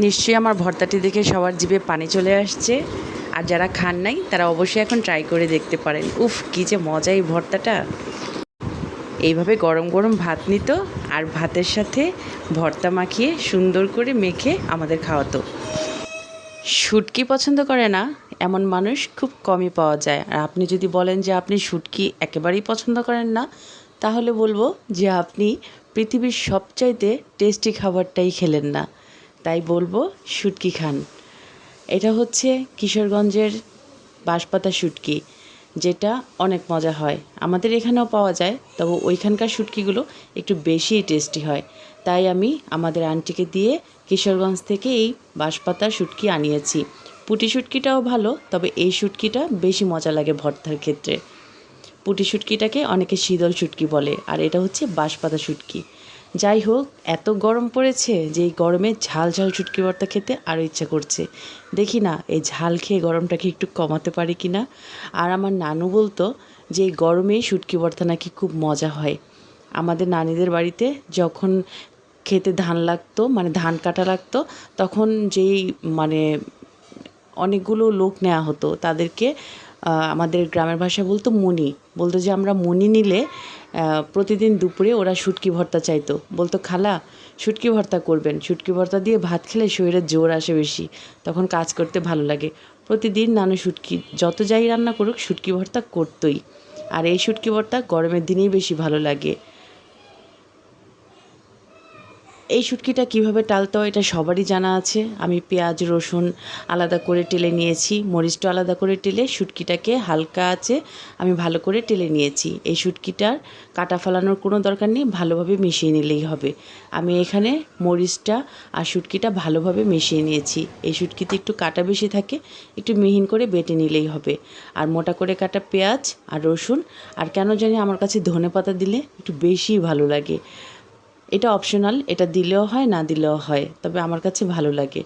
নিশ্চয়ই আমার ভর্তাটি দেখে সবার জিভে পানি চলে আসছে। আর যারা খান নাই, তারা অবশ্যই এখন ট্রাই করে দেখতে পারেন। উফ, কী যে মজা এই ভর্তাটা। এইভাবে গরম গরম ভাত নিত, আর ভাতের সাথে ভর্তা মাখিয়ে সুন্দর করে মেখে আমাদের খাওয়াতো। শুটকি পছন্দ করে না, এমন মানুষ খুব কমই পাওয়া যায়। আর আপনি যদি বলেন যে আপনি শুটকি একেবারেই পছন্দ করেন না, তাহলে বলব যে আপনি পৃথিবীর সবচাইতে টেস্টি খাবারটাই খেলেন না। তাই বলব শুটকি খান। এটা হচ্ছে কিশোরগঞ্জের বাঁশপাতা শুটকি, যেটা অনেক মজা হয়। আমাদের এখানেও পাওয়া যায়, তবে ওইখানকার শুটকিগুলো একটু বেশিই টেস্টি হয়। তাই আমি আমাদের আন্টিকে দিয়ে কিশোরগঞ্জ থেকে এই বাঁশপাতা শুটকি আনিয়েছি। পুটি শুটকিটাও ভালো, তবে এই শুটকিটা বেশি মজা লাগে ভর্তার ক্ষেত্রে। পুটি শুটকিটাকে অনেকে শীতল শুটকি বলে, আর এটা হচ্ছে বাঁশপাতা শুটকি। যাই হোক, এত গরম পড়েছে যে এই গরমে ঝাল ঝাল শুটকি ভর্তা খেতে আরও ইচ্ছা করছে। দেখি না, এই ঝাল খেয়ে গরমটাকে একটু কমাতে পারি কি না? আর আমার নানু বলতো যে এই গরমেই শুটকি ভর্তা নাকি খুব মজা হয়। আমাদের নানিদের বাড়িতে যখন খেতে ধান লাগতো মানে ধান কাটা লাগতো, তখন যেই মানে অনেকগুলো লোক নেওয়া হতো, তাদেরকে আমাদের গ্রামের ভাষায় বলতো মনি বলতো যে, আমরা মনি নিলে প্রতিদিন দুপুরে ওরা শুটকি ভর্তা চাইতো। বলতো, খালা, শুটকি ভর্তা করবেন। শুটকি ভর্তা দিয়ে ভাত খেলে শরীরে জোর আসে বেশি। তখন কাজ করতে ভালো লাগে। প্রতিদিন নানু শুটকি, যত যাই রান্না করুক, শুটকি ভর্তা করতোই। আর এই শুটকি ভর্তা গরমের দিনেই বেশি ভালো লাগে। এই শুটকিটা কীভাবে টালতে হয় এটা সবারই জানা আছে। আমি পেঁয়াজ, রসুন আলাদা করে টেলে নিয়েছি মরিচটা আলাদা করে টেলে, শুটকিটাকে হালকা আছে, আমি ভালো করে টেলে নিয়েছি। এই শুটকিটার কাটা ফেলানোর কোনো দরকার নেই, ভালোভাবে মিশিয়ে নিলেই হবে। আমি এখানে মরিচটা আর শুটকিটা ভালোভাবে মিশিয়ে নিয়েছি। এই শুটকিতে একটু কাটা বেশি থাকে, একটু মিহিন করে বেটে নিলেই হবে। আর মোটা করে কাটা পেঁয়াজ আর রসুন, আর কেন জানি আমার কাছে ধনে পাতা দিলে একটু বেশি ভালো লাগে। এটা অপশনাল এটা দিলেও হয়, না দিলেও হয়। তবে আমার কাছে ভালো লাগে।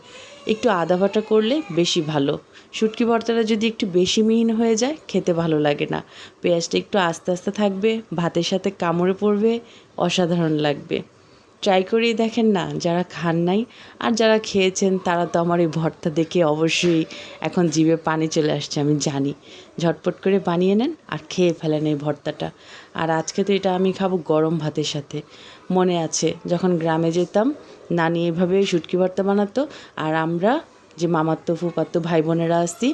একটু আদা বাটা করলে বেশি ভালো। শুটকি ভর্তাটা যদি একটু বেশি মিহিন হয়ে যায়, খেতে ভালো লাগে না। পেঁয়াজটা একটু আস্তে আস্তে থাকবে, ভাতের সাথে কামড়ে পড়বে, অসাধারণ লাগবে। ট্রাই করেই দেখেন না, যারা খান নাই আর যারা খেয়েছেন তারা তো আমার এই ভর্তা দেখে অবশ্যই এখন জিভে পানি চলে আসছে, আমি জানি। ঝটপট করে বানিয়ে নেন আর খেয়ে ফেলেন এই ভর্তাটা। আর আজকে তো এটা আমি খাব গরম ভাতের সাথে। মনে আছে, যখন গ্রামে যেতাম, নানি এভাবে শুটকি ভর্তা বানাতো আর আমরা যে মামাত্ম ফুপাত্ত ভাই বোনেরা আসছি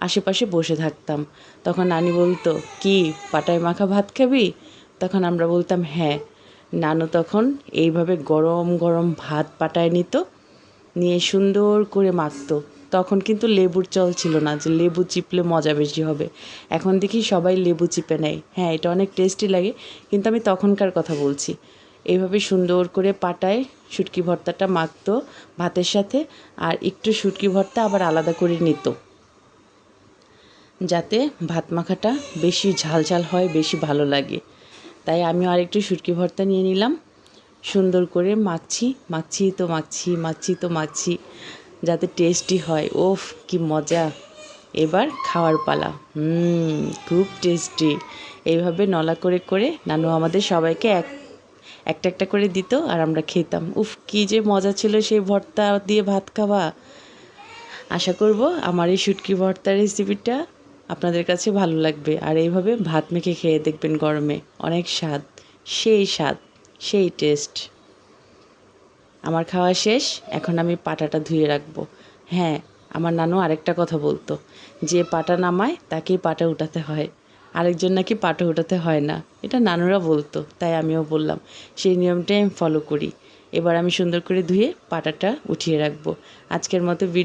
আশেপাশে বসে থাকতাম। তখন নানি বলতো, কি, পাটায় মাখা ভাত খাবি? তখন আমরা বলতাম হ্যাঁ। নানু তখন এইভাবে গরম গরম ভাত পাটায় নিত, নিয়ে সুন্দর করে মাখতো। তখন কিন্তু লেবুর চল ছিল না যে লেবু চিপলে মজা বেশি হবে। এখন দেখি সবাই লেবু চিপে নেয়। হ্যাঁ এটা অনেক টেস্টি লাগে, কিন্তু আমি তখনকার কথা বলছি। এইভাবে সুন্দর করে পাটায় শুটকি ভর্তাটা মাখতো ভাতের সাথে, আর একটু শুটকি ভর্তা আবার আলাদা করে নিত। যাতে ভাত মাখাটা বেশি ঝাল ঝাল হয়, বেশি ভালো লাগে। তাই আমি আরেকটু শুটকি ভর্তা নিয়ে নিলাম। সুন্দর করে মাখছি মাখছি তো মাখছি মাখছি তো মাখছি যাতে টেস্টি হয়। ওফ, কি মজা। এবার খাওয়ার পালা। হুম, খুব টেস্টি এইভাবে নলা করে করে নানু আমাদের সবাইকে এক, একটা একটা করে দিত আর আমরা খেতাম। উফ, কী যে মজা ছিল সেই ভর্তা দিয়ে ভাত খাওয়া। আশা করব আমার এই শুটকি ভর্তার রেসিপিটা আপনাদের কাছে ভালো লাগবে। আর এইভাবে ভাত মেখে খেয়ে দেখবেন গরমে অনেক স্বাদ। সেই স্বাদ, সেই টেস্ট। আমার খাওয়া শেষ, এখন আমি পাটাটা ধুয়ে রাখব। হ্যাঁ আমার নানু আরেকটা কথা বলতো, যে পাটা নামায় তাকেই পাটা উঠাতে হয়। আরেকজন নাকি পাটা উঠাতে হয় না। এটা নানুরা বলতো, তাই আমিও বললাম, সেই নিয়মটাই আমি ফলো করি। এবার আমি সুন্দর করে ধুয়ে পাটাটা উঠিয়ে রাখব। আজকের মতো